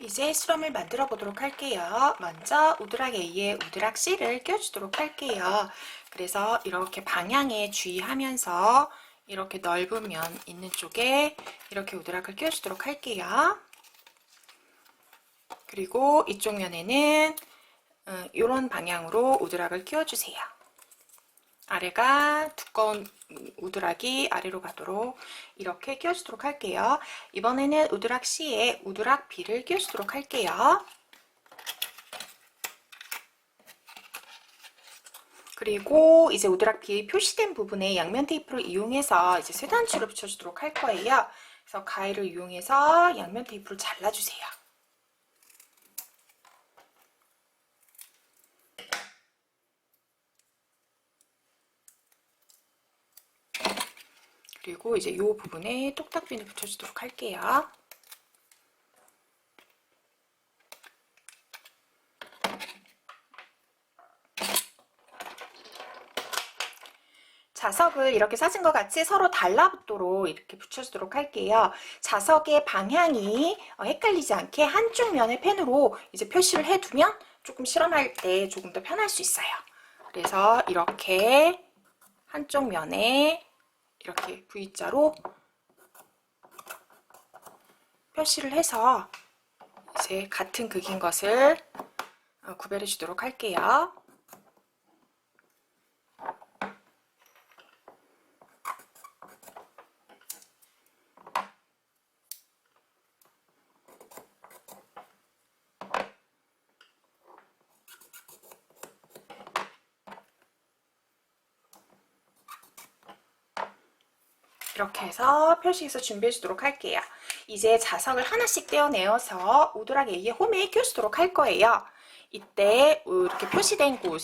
이제 실험을 만들어 보도록 할게요. 먼저 우드락 A에 우드락 C를 껴주도록 할게요. 그래서 이렇게 방향에 주의하면서 이렇게 넓은 면 있는 쪽에 이렇게 우드락을 껴주도록 할게요. 그리고 이쪽 면에는 이런 방향으로 우드락을 끼워주세요. 아래가 두꺼운 우드락이 아래로 가도록 이렇게 끼워주도록 할게요. 이번에는 우드락 C에 우드락 B를 끼워주도록 할게요. 그리고 이제 우드락 B 표시된 부분에 양면 테이프를 이용해서 이제 쇠단추를 붙여주도록 할 거예요. 그래서 가위를 이용해서 양면 테이프를 잘라주세요. 그리고 이제 이 부분에 똑딱비를 붙여주도록 할게요. 자석을 이렇게 사진 과 같이 서로 달라붙도록 이렇게 붙여주도록 할게요. 자석의 방향이 어, 헷갈리지 않게 한쪽 면의 펜으로 이제 표시를 해두면 조금 실험할 때 조금 더 편할 수 있어요. 그래서 이렇게 한쪽 면에 이렇게 V자로 표시를 해서 이제 같은 극인 것을 어, 구별해 주도록 할게요. 이렇게 해서 표시해서 준비해 주도록 할게요. 이제 자석을 하나씩 떼어내어서 우드락 A의 홈에 끼워주도록 할 거예요. 이때 이렇게 표시된 곳,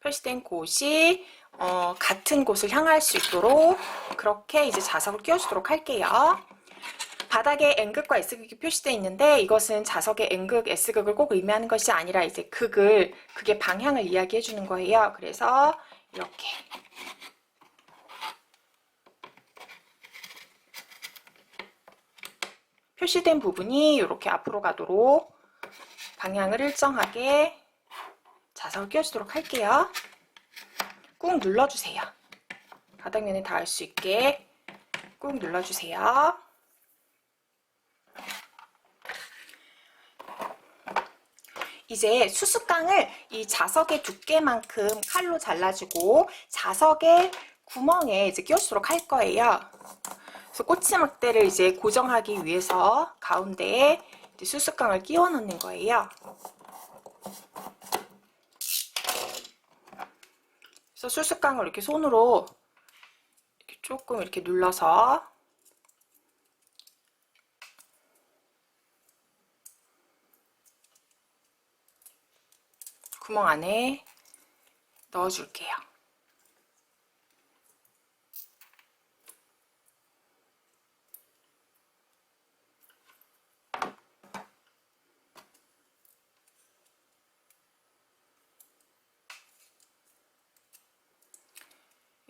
표시된 곳이 어, 같은 곳을 향할 수 있도록 그렇게 이제 자석을 끼워주도록 할게요. 바닥에 N극과 S극이 표시되어 있는데 이것은 자석의 N극, S극을 꼭 의미하는 것이 아니라 이제 극을, 극의 방향을 이야기해 주는 거예요. 그래서 이렇게 표시된 부분이 이렇게 앞으로 가도록 방향을 일정하게 자석을 끼워주도록 할게요. 꾹 눌러주세요. 바닥면에 닿을 수 있게 꾹 눌러주세요. 이제 수수깡을 이 자석의 두께만큼 칼로 잘라주고 자석의 구멍에 이제 끼워주도록 할 거예요. 그래서 꼬치막대를 이제 고정하기 위해서 가운데에 수수깡을 끼워 넣는 거예요. 그래서 수수깡을 이렇게 손으로 이렇게 조금 이렇게 눌러서 구멍 안에 넣어줄게요.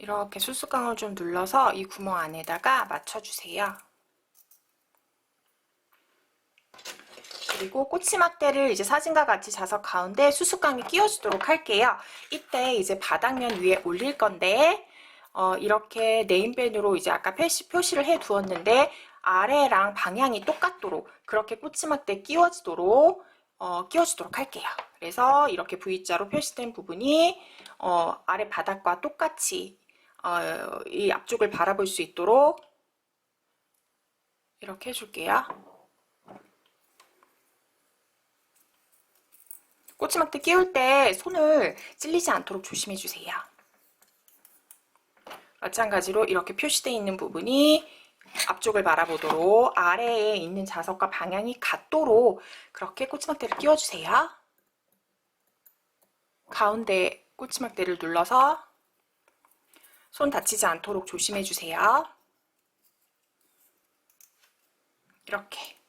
이렇게 수수깡을 좀 눌러서 이 구멍 안에다가 맞춰주세요. 그리고 꼬치막대를 이제 사진과 같이 자석 가운데 수수깡이 끼워주도록 할게요. 이때 이제 바닥면 위에 올릴 건데 어, 이렇게 네임펜으로 이제 아까 표시, 표시를 해 두었는데 아래랑 방향이 똑같도록 그렇게 꼬치막대 끼워지도록 어, 끼워주도록 할게요. 그래서 이렇게 V자로 표시된 부분이 어, 아래 바닥과 똑같이 어, 이 앞쪽을 바라볼 수 있도록 이렇게 해줄게요. 꼬치막대 끼울 때 손을 찔리지 않도록 조심해 주세요. 마찬가지로 이렇게 표시되어 있는 부분이 앞쪽을 바라보도록 아래에 있는 자석과 방향이 같도록 그렇게 꼬치막대를 끼워주세요. 가운데 꼬치막대를 눌러서 손 다치지 않도록 조심해 주세요. 이렇게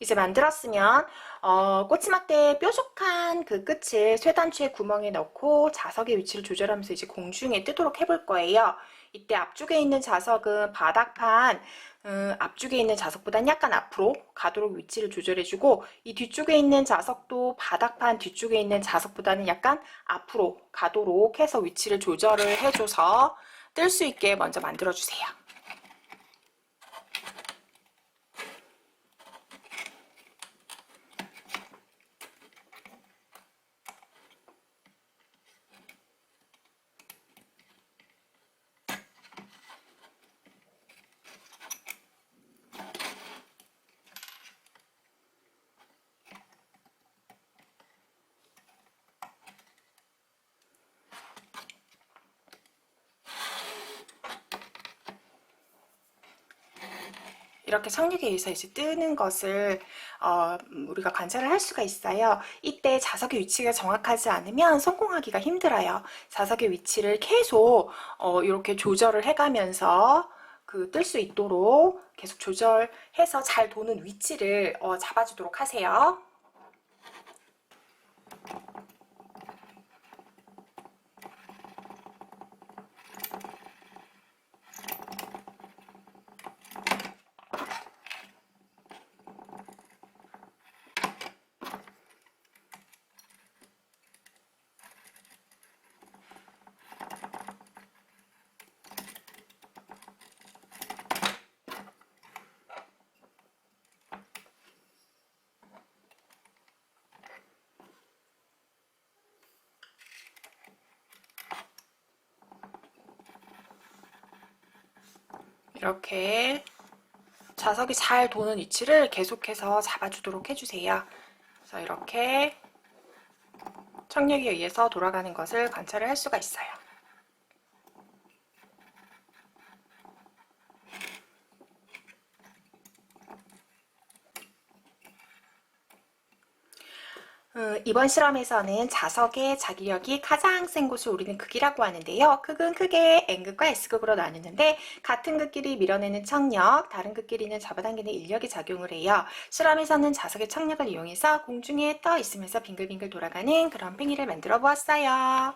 이제 만들었으면 어, 꼬치막대 뾰족한 그 끝을 쇠단추의 구멍에 넣고 자석의 위치를 조절하면서 이제 공중에 뜨도록 해볼 거예요. 이때 앞쪽에 있는 자석은 바닥판 음, 앞쪽에 있는 자석보단 약간 앞으로 가도록 위치를 조절해주고 이 뒤쪽에 있는 자석도 바닥판 뒤쪽에 있는 자석보다는 약간 앞으로 가도록 해서 위치를 조절을 해줘서 뜰 수 있게 먼저 만들어주세요. 이렇게 착륙에 의해서 이제 뜨는 것을 어, 음, 우리가 관찰을 할 수가 있어요. 이때 자석의 위치가 정확하지 않으면 성공하기가 힘들어요. 자석의 위치를 계속 어, 이렇게 조절을 해가면서 그 뜰 수 있도록 계속 조절해서 잘 도는 위치를 어, 잡아주도록 하세요. 이렇게 자석이 잘 도는 위치를 계속해서 잡아주도록 해주세요. 그래서 이렇게 청력에 의해서 돌아가는 것을 관찰을 할 수가 있어요. 음, 이번 실험에서는 자석의 자기력이 가장 센 곳을 우리는 극이라고 하는데요. 극은 크게 N극과 S극으로 나누는데 같은 극끼리 밀어내는 청력, 다른 극끼리는 잡아당기는 인력이 작용을 해요. 실험에서는 자석의 청력을 이용해서 공중에 떠 있으면서 빙글빙글 돌아가는 그런 팽이를 만들어 보았어요.